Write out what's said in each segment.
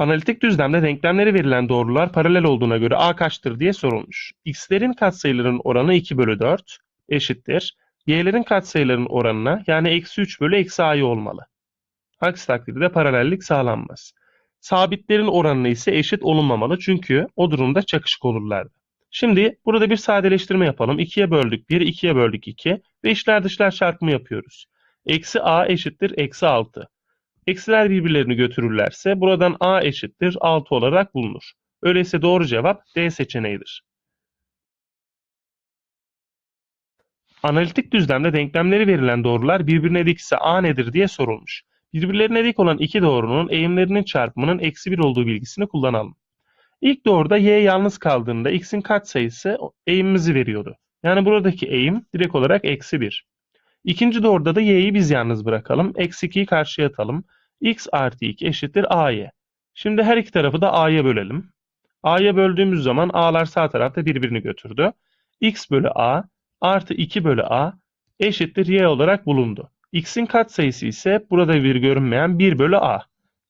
Analitik düzlemde denklemleri verilen doğrular paralel olduğuna göre a kaçtır diye sorulmuş. x'lerin katsayılarının oranı 2 bölü 4 eşittir. y'lerin katsayılarının oranına yani eksi 3 bölü eksi a'yı olmalı. Aksi takdirde paralellik sağlanmaz. Sabitlerin oranına ise eşit olunmamalı çünkü o durumda çakışık olurlardı. Şimdi burada bir sadeleştirme yapalım. 2'ye böldük 1, 2'ye böldük 2 ve içler dışlar çarpımı yapıyoruz. Eksi a eşittir eksi 6. Eksiler birbirlerini götürürlerse buradan a eşittir 6 olarak bulunur. Öyleyse doğru cevap D seçeneğidir. Analitik düzlemde denklemleri verilen doğrular birbirine dikse a nedir diye sorulmuş. Birbirlerine dik olan iki doğrunun eğimlerinin çarpımının eksi 1 olduğu bilgisini kullanalım. İlk doğruda y yalnız kaldığında x'in katsayısı eğimimizi veriyordu. Yani buradaki eğim direkt olarak eksi 1. İkinci doğruda da y'yi biz yalnız bırakalım. Eksi 2'yi karşıya atalım. x artı 2 eşittir a'ya. Şimdi her iki tarafı da a'ya bölelim. a'ya böldüğümüz zaman a'lar sağ tarafta birbirini götürdü. x bölü a artı 2 bölü a eşittir y olarak bulundu. x'in katsayısı ise burada bir görünmeyen 1 bölü a.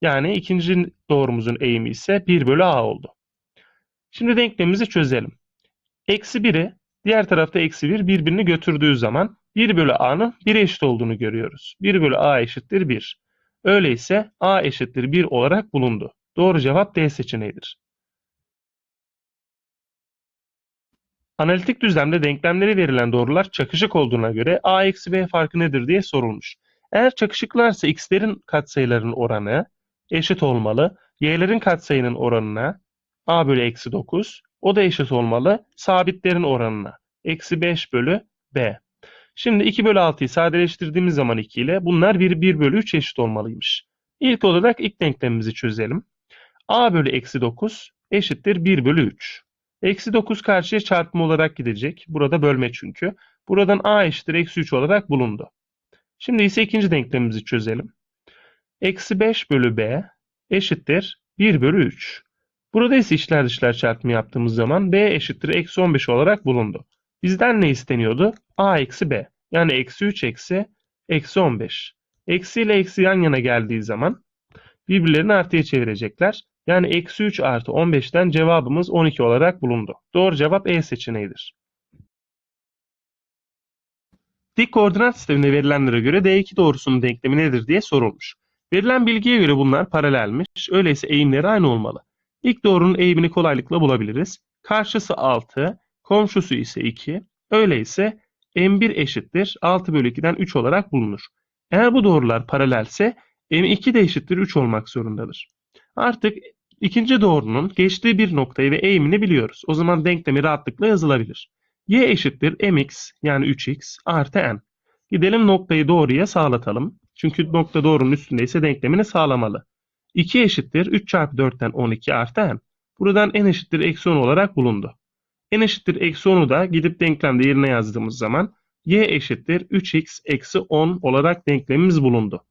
Yani ikinci doğrumuzun eğimi ise 1 bölü a oldu. Şimdi denklemimizi çözelim. Eksi 1'i diğer tarafta eksi 1 birbirini götürdüğü zaman 1 bölü a'nın 1 eşit olduğunu görüyoruz. 1 bölü a eşittir 1. Öyleyse a eşittir 1 olarak bulundu. Doğru cevap D seçeneğidir. Analitik düzlemde denklemleri verilen doğrular çakışık olduğuna göre a eksi b farkı nedir diye sorulmuş. Eğer çakışıklarsa x'lerin katsayılarının oranı eşit olmalı. y'lerin katsayının oranına a bölü eksi 9 o da eşit olmalı sabitlerin oranına. Eksi 5 bölü b. Şimdi 2 bölü 6'yı sadeleştirdiğimiz zaman 2 ile bunlar 1, 1 bölü 3 eşit olmalıymış. İlk olarak ilk denklemimizi çözelim. a bölü eksi 9 eşittir 1 bölü 3. Eksi 9 karşıya çarpım olarak gidecek. Burada bölme çünkü. Buradan a eşittir eksi 3 olarak bulundu. Şimdi ise ikinci denklemimizi çözelim. Eksi 5 bölü b eşittir 1 bölü 3. Burada ise içler dışlar çarpımı yaptığımız zaman b eşittir eksi 15 olarak bulundu. Bizden ne isteniyordu? a eksi b. Yani eksi 3 eksi eksi 15. Eksi ile eksi yan yana geldiği zaman birbirlerini artıya çevirecekler. Yani eksi 3 artı 15'ten cevabımız 12 olarak bulundu. Doğru cevap E seçeneğidir. Dik koordinat sisteminde verilenlere göre D2 doğrusunun denklemi nedir diye sorulmuş. Verilen bilgiye göre bunlar paralelmiş. Öyleyse eğimleri aynı olmalı. İlk doğrunun eğimini kolaylıkla bulabiliriz. Karşısı 6, komşusu ise 2. Öyleyse M1 eşittir 6 bölü 2'den 3 olarak bulunur. Eğer bu doğrular paralelse M2 de eşittir 3 olmak zorundadır. Artık ikinci doğrunun geçtiği bir noktayı ve eğimini biliyoruz. O zaman denklemi rahatlıkla yazılabilir. Y eşittir mx yani 3x artı n. Gidelim noktayı doğruya sağlatalım. Çünkü nokta doğrunun üstündeyse denklemini sağlamalı. 2 eşittir 3 çarpı 4'ten 12 artı n. Buradan n eşittir eksi 10 olarak bulundu. N eşittir eksi 10'u da gidip denklemde yerine yazdığımız zaman y eşittir 3x eksi 10 olarak denklemimiz bulundu.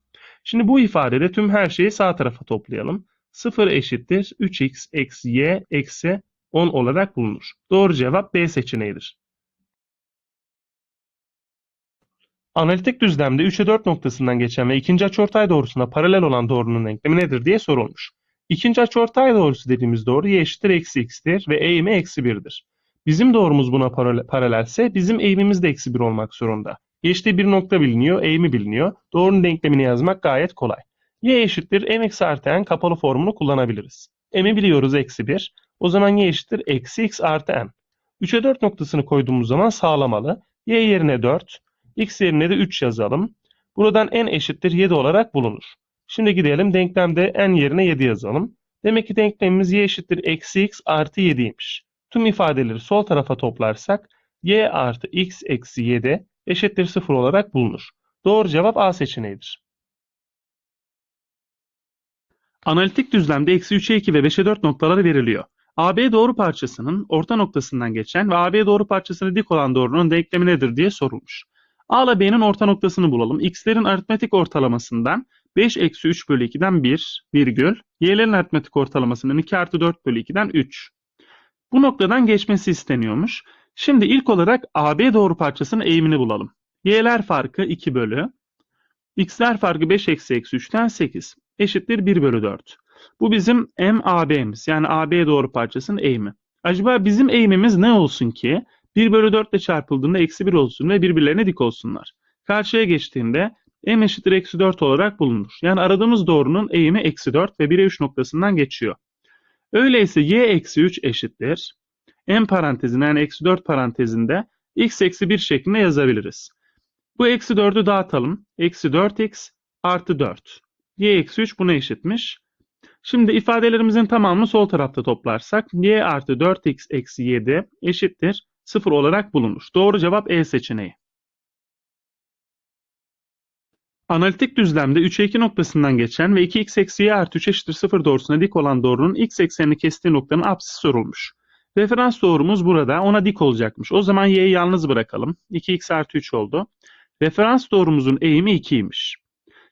Şimdi bu ifadede tüm her şeyi sağ tarafa toplayalım. 0 eşittir 3x eksi y eksi 10 olarak bulunur. Doğru cevap B seçeneğidir. Analitik düzlemde 3'e 4 noktasından geçen ve ikinci açıortay doğrusuna paralel olan doğrunun denklemi nedir diye sorulmuş. İkinci açıortay doğrusu dediğimiz doğru y eşittir eksi x'tir ve eğimi eksi 1'dir. Bizim doğrumuz buna paralelse bizim eğimimiz de eksi 1 olmak zorunda. Geçtiği bir nokta biliniyor, eğimi biliniyor. Doğrunun denklemini yazmak gayet kolay. y eşittir mx artı n kapalı formunu kullanabiliriz. m'i biliyoruz eksi 1. O zaman y eşittir eksi x artı n. 3'e 4 noktasını koyduğumuz zaman sağlamalı. y yerine 4, x yerine de 3 yazalım. Buradan n eşittir 7 olarak bulunur. Şimdi gidelim denklemde n yerine 7 yazalım. Demek ki denklemimiz y eşittir eksi x artı 7'ymiş. Tüm ifadeleri sol tarafa toplarsak y artı x eksi 7 eşittir 0 olarak bulunur. Doğru cevap A seçeneğidir. Analitik düzlemde eksi 3'e 2 ve 5'e 4 noktaları veriliyor. AB doğru parçasının orta noktasından geçen ve AB doğru parçasına dik olan doğrunun denklemi nedir diye sorulmuş. A ile B'nin orta noktasını bulalım. X'lerin aritmetik ortalamasından 5 eksi 3 bölü 2'den 1 virgül. Y'lerin aritmetik ortalamasından 2 artı 4 bölü 2'den 3. Bu noktadan geçmesi isteniyormuş. Şimdi ilk olarak AB doğru parçasının eğimini bulalım. Y'ler farkı 2 bölü. X'ler farkı 5 eksi eksi 3'ten 8. Eşittir 1 bölü 4. Bu bizim MAB'miz yani AB doğru parçasının eğimi. Acaba bizim eğimimiz ne olsun ki 1 bölü 4 ile çarpıldığında eksi 1 olsun ve birbirlerine dik olsunlar. Karşıya geçtiğinde m eşittir eksi 4 olarak bulunur. Yani aradığımız doğrunun eğimi eksi 4 ve 1'e 3 noktasından geçiyor. Öyleyse y eksi 3 eşittir. m parantezine yani eksi 4 parantezinde x eksi 1 şeklinde yazabiliriz. Bu eksi 4'ü dağıtalım. Eksi 4x artı 4. y eksi 3 buna eşitmiş. Şimdi ifadelerimizin tamamını sol tarafta toplarsak y artı 4x eksi 7 eşittir 0 olarak bulunur. Doğru cevap E seçeneği. Analitik düzlemde 3'e 2 noktasından geçen ve 2x eksi y artı 3 eşittir 0 doğrusuna dik olan doğrunun x eksenini kestiği noktanın apsisi sorulmuş. Referans doğrumuz burada ona dik olacakmış. O zaman y'yi yalnız bırakalım. 2x artı 3 oldu. Referans doğrumuzun eğimi 2'ymiş.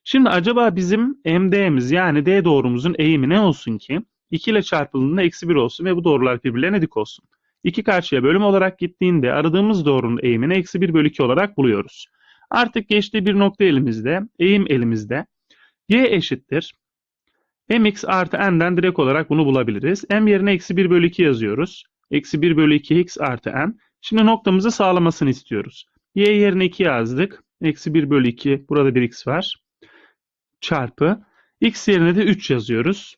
Şimdi acaba bizim MD'miz yani D doğrumuzun eğimi ne olsun ki? 2 ile çarpıldığında eksi 1 olsun ve bu doğrular birbirlerine dik olsun. 2 karşıya bölüm olarak gittiğinde aradığımız doğrunun eğimini eksi 1 bölü 2 olarak buluyoruz. Artık geçtiği bir nokta elimizde, eğim elimizde. Y eşittir. mx artı n'den direkt olarak bunu bulabiliriz. m yerine eksi 1 bölü 2 yazıyoruz. Eksi 1 bölü 2 x artı n. Şimdi noktamızı sağlamasını istiyoruz. y yerine 2 yazdık. Eksi 1 bölü 2 burada bir x var. Çarpı. x yerine de 3 yazıyoruz.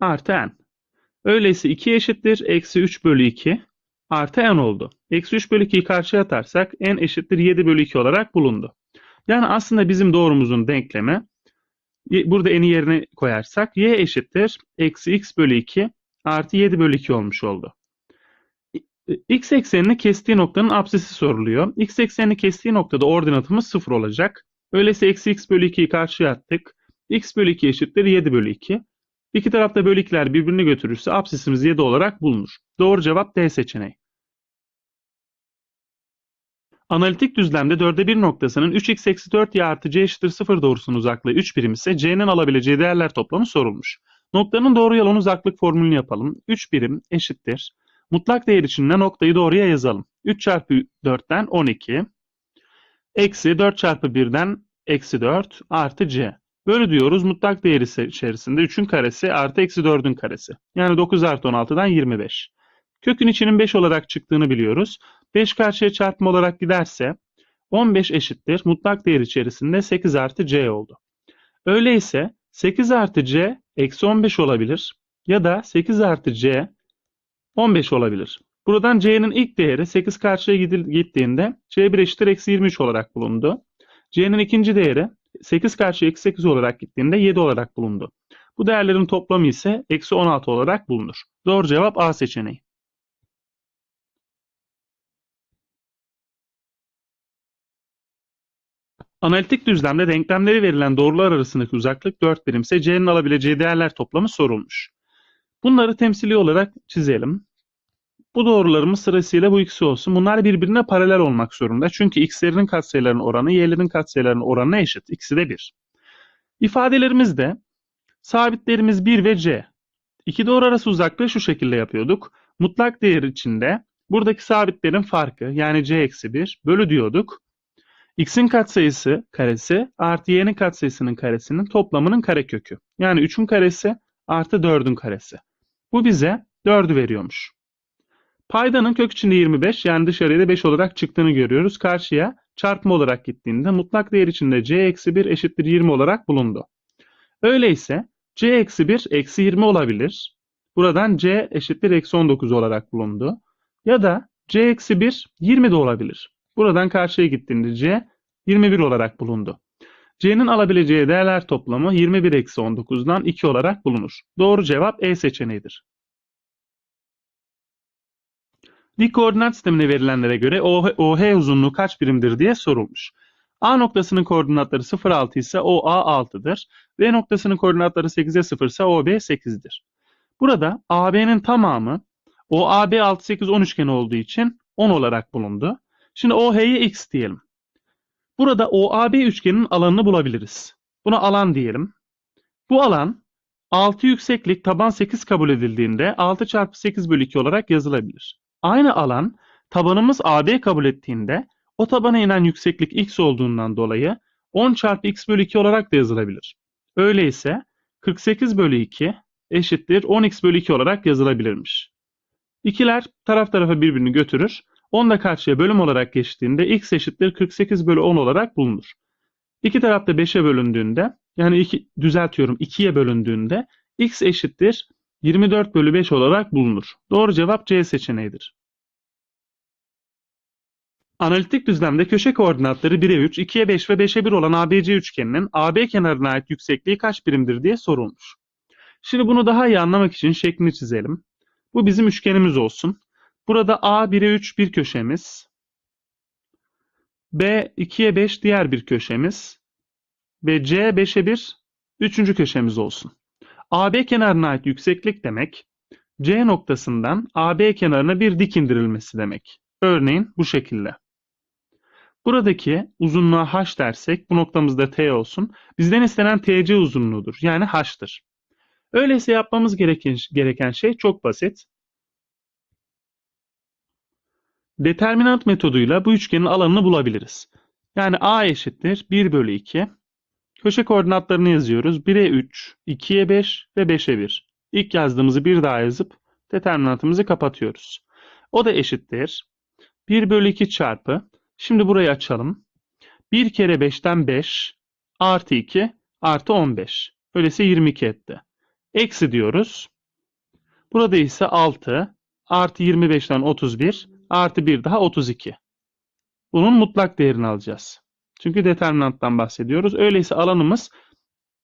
Artı n. Öyleyse 2 eşittir. Eksi 3 bölü 2 artı n oldu. Eksi 3 bölü 2'yi karşıya atarsak n eşittir 7 bölü 2 olarak bulundu. Yani aslında bizim doğrumuzun denklemi burada n'i yerine koyarsak y eşittir eksi x bölü 2 artı 7 bölü 2 olmuş oldu. X eksenini kestiği noktanın apsisi soruluyor. x eksenini kestiği noktada ordinatımız 0 olacak. Öyleyse eksi x bölü 2'yi karşıya attık. x bölü 2 eşittir 7 bölü 2. İki tarafta bölü 2'ler birbirini götürürse apsisimiz 7 olarak bulunur. Doğru cevap D seçeneği. Analitik düzlemde 4'e 1 noktasının 3x eksi 4y artı c eşittir 0 doğrusunun uzaklığı 3 birim ise c'nin alabileceği değerler toplamı sorulmuş. Noktanın doğru yalan uzaklık formülünü yapalım. 3 birim eşittir. Mutlak değer içinde noktayı doğruya yazalım. 3 çarpı 4'ten 12 eksi 4 çarpı 1'den eksi 4 artı c. Bölü diyoruz mutlak değeri içerisinde 3'ün karesi artı eksi 4'ün karesi. Yani 9 artı 16'dan 25. Kökün içinin 5 olarak çıktığını biliyoruz. 5 karşıya çarpma olarak giderse 15 eşittir. Mutlak değer içerisinde 8 artı c oldu. Öyleyse 8 artı c eksi 15 olabilir. Ya da 8 artı c 15 olabilir. Buradan c'nin ilk değeri 8 karşıya gittiğinde c1 eşittir eksi 23 olarak bulundu. c'nin ikinci değeri 8 karşıya eksi 8 olarak gittiğinde 7 olarak bulundu. Bu değerlerin toplamı ise eksi 16 olarak bulunur. Doğru cevap A seçeneği. Analitik düzlemde denklemleri verilen doğrular arasındaki uzaklık 4 birimse c'nin alabileceği değerler toplamı sorulmuş. Bunları temsili olarak çizelim. Bu doğrularımız sırasıyla bu ikisi olsun. Bunlar birbirine paralel olmak zorunda. Çünkü x'lerin katsayılarının oranı y'lerin katsayılarının oranına eşit. İkisi de 1. İfadelerimizde sabitlerimiz 1 ve c. İki doğru arası uzaklığı şu şekilde yapıyorduk. Mutlak değer içinde buradaki sabitlerin farkı yani c eksi 1 bölü diyorduk. X'in katsayısı karesi artı y'nin katsayısının karesinin toplamının karekökü. Yani 3'ün karesi artı 4'ün karesi. Bu bize 4'ü veriyormuş. Paydanın kök içinde 25 yani dışarıya da 5 olarak çıktığını görüyoruz. Karşıya çarpma olarak gittiğinde mutlak değer içinde c eksi 1 eşittir 20 olarak bulundu. Öyleyse c eksi 1 eksi 20 olabilir. Buradan c eşittir eksi 19 olarak bulundu. Ya da c eksi 1 20 de olabilir. Buradan karşıya gittiğinde c 21 olarak bulundu. c'nin alabileceği değerler toplamı 21 eksi 19'dan 2 olarak bulunur. Doğru cevap E seçeneğidir. Dik koordinat sistemine verilenlere göre OH uzunluğu kaç birimdir diye sorulmuş. A noktasının koordinatları 0,6 ise OA 6'dır. B noktasının koordinatları 8'e 0 ise OB 8'dir. Burada AB'nin tamamı OAB 6, 8, 10 üçgeni olduğu için 10 olarak bulundu. Şimdi OH'ye x diyelim. Burada OAB üçgeninin alanını bulabiliriz. Buna alan diyelim. Bu alan 6 yükseklik taban 8 kabul edildiğinde 6 çarpı 8 bölü 2 olarak yazılabilir. Aynı alan tabanımız AB kabul ettiğinde o tabana inen yükseklik x olduğundan dolayı 10 çarpı x bölü 2 olarak da yazılabilir. Öyleyse 48 bölü 2 eşittir 10x bölü 2 olarak yazılabilirmiş. İkiler taraf tarafa birbirini götürür. 10 da karşıya bölüm olarak geçtiğinde x eşittir 48 bölü 10 olarak bulunur. İki taraf da 5'e bölündüğünde yani iki, düzeltiyorum 2'ye bölündüğünde x eşittir 24 bölü 5 olarak bulunur. Doğru cevap C seçeneğidir. Analitik düzlemde köşe koordinatları 1'e 3, 2'ye 5 ve 5'e 1 olan ABC üçgeninin AB kenarına ait yüksekliği kaç birimdir diye sorulmuş. Şimdi bunu daha iyi anlamak için şeklini çizelim. Bu bizim üçgenimiz olsun. Burada A 1'e 3 bir köşemiz. B 2'ye 5 diğer bir köşemiz. Ve C 5'e 1 üçüncü köşemiz olsun. AB kenarına ait yükseklik demek C noktasından AB kenarına bir dik indirilmesi demek. Örneğin bu şekilde. Buradaki uzunluğa h dersek bu noktamızda t olsun. Bizden istenen tc uzunluğudur. Yani h'tır. Öyleyse yapmamız gereken, gereken şey çok basit. Determinant metoduyla bu üçgenin alanını bulabiliriz. Yani a eşittir 1 bölü 2. Köşe koordinatlarını yazıyoruz. 1'e 3, 2'ye 5 ve 5'e 1. İlk yazdığımızı bir daha yazıp determinantımızı kapatıyoruz. O da eşittir. 1 bölü 2 çarpı. Şimdi burayı açalım. 1 kere 5'ten 5 artı 2 artı 15. Öyleyse 22 etti. Eksi diyoruz. Burada ise 6 artı 25'ten 31 artı 1 daha 32. Bunun mutlak değerini alacağız. Çünkü determinanttan bahsediyoruz. Öyleyse alanımız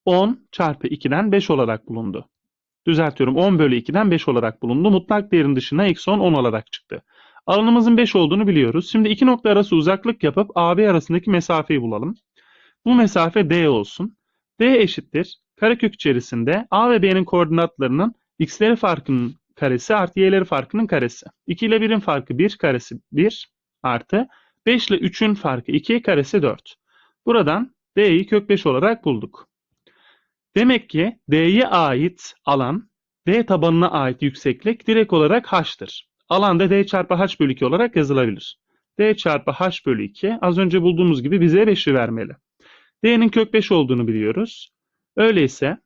10 çarpı 2'den 5 olarak bulundu. Düzeltiyorum 10 bölü 2'den 5 olarak bulundu. Mutlak değerin dışına eksi 10 10 olarak çıktı. Alanımızın 5 olduğunu biliyoruz. Şimdi iki nokta arası uzaklık yapıp AB arasındaki mesafeyi bulalım. Bu mesafe D olsun. D eşittir. Karekök içerisinde A ve B'nin koordinatlarının x'leri farkının karesi artı y'leri farkının karesi. 2 ile 1'in farkı 1 karesi 1 artı 5 ile 3'ün farkı 2 karesi 4. Buradan D'yi kök 5 olarak bulduk. Demek ki D'ye ait alan D tabanına ait yükseklik direkt olarak h'tır. Alan da D çarpı h bölü 2 olarak yazılabilir. D çarpı h bölü 2 az önce bulduğumuz gibi bize 5'i vermeli. D'nin kök 5 olduğunu biliyoruz. Öyleyse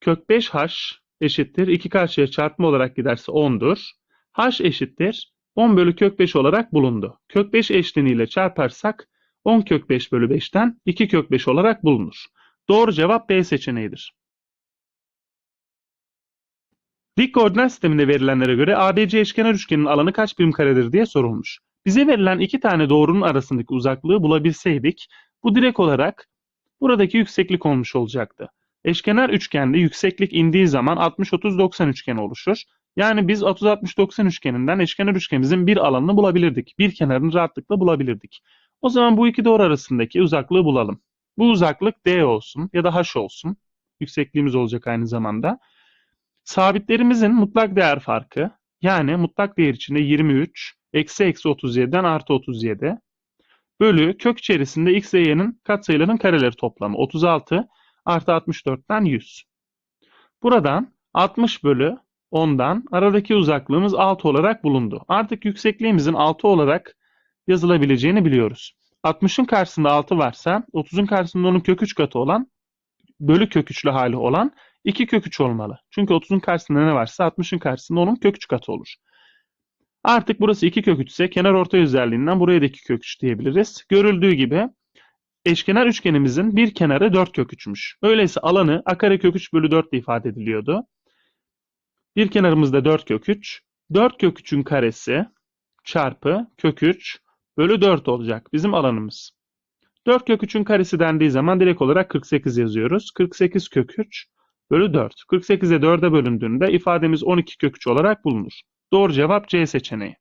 kök 5h eşittir 2 karşıya çarpma olarak giderse 10'dur. h eşittir 10 bölü kök 5 olarak bulundu. Kök 5 eşleniğiyle çarparsak 10 kök 5 bölü 5'ten 2 kök 5 olarak bulunur. Doğru cevap B seçeneğidir. Dik koordinat sisteminde verilenlere göre ABC eşkenar üçgenin alanı kaç birim karedir diye sorulmuş. Bize verilen iki tane doğrunun arasındaki uzaklığı bulabilseydik bu direkt olarak buradaki yükseklik olmuş olacaktı. Eşkenar üçgende yükseklik indiği zaman 60-30-90 üçgeni oluşur. Yani biz 30-60-90 üçgeninden eşkenar üçgenimizin bir alanını bulabilirdik. Bir kenarını rahatlıkla bulabilirdik. O zaman bu iki doğru arasındaki uzaklığı bulalım. Bu uzaklık D olsun ya da H olsun. Yüksekliğimiz olacak aynı zamanda. Sabitlerimizin mutlak değer farkı yani mutlak değer içinde 23 eksi eksi 37'den artı 37 bölü kök içerisinde x ve y'nin katsayılarının kareleri toplamı 36 artı 64'ten 100. Buradan 60 bölü 10'dan aradaki uzaklığımız 6 olarak bulundu. Artık yüksekliğimizin 6 olarak yazılabileceğini biliyoruz. 60'ın karşısında 6 varsa 30'un karşısında onun kök 3 katı olan bölü kök 3'lü hali olan 2 kök 3 olmalı. Çünkü 30'un karşısında ne varsa 60'ın karşısında onun kök 3 katı olur. Artık burası 2 kök 3 ise kenar orta özelliğinden buraya da 2 kök 3 diyebiliriz. Görüldüğü gibi eşkenar üçgenimizin bir kenarı 4 kök 3'müş. Öyleyse alanı a kare kök 3 bölü 4 ile ifade ediliyordu. Bir kenarımızda 4 kök 3. 4 kök 3'ün karesi çarpı kök 3 bölü 4 olacak bizim alanımız. 4 kök 3'ün karesi dendiği zaman direkt olarak 48 yazıyoruz. 48 kök 3 bölü 4. 48'e 4'e bölündüğünde ifademiz 12 kök 3 olarak bulunur. Doğru cevap C seçeneği.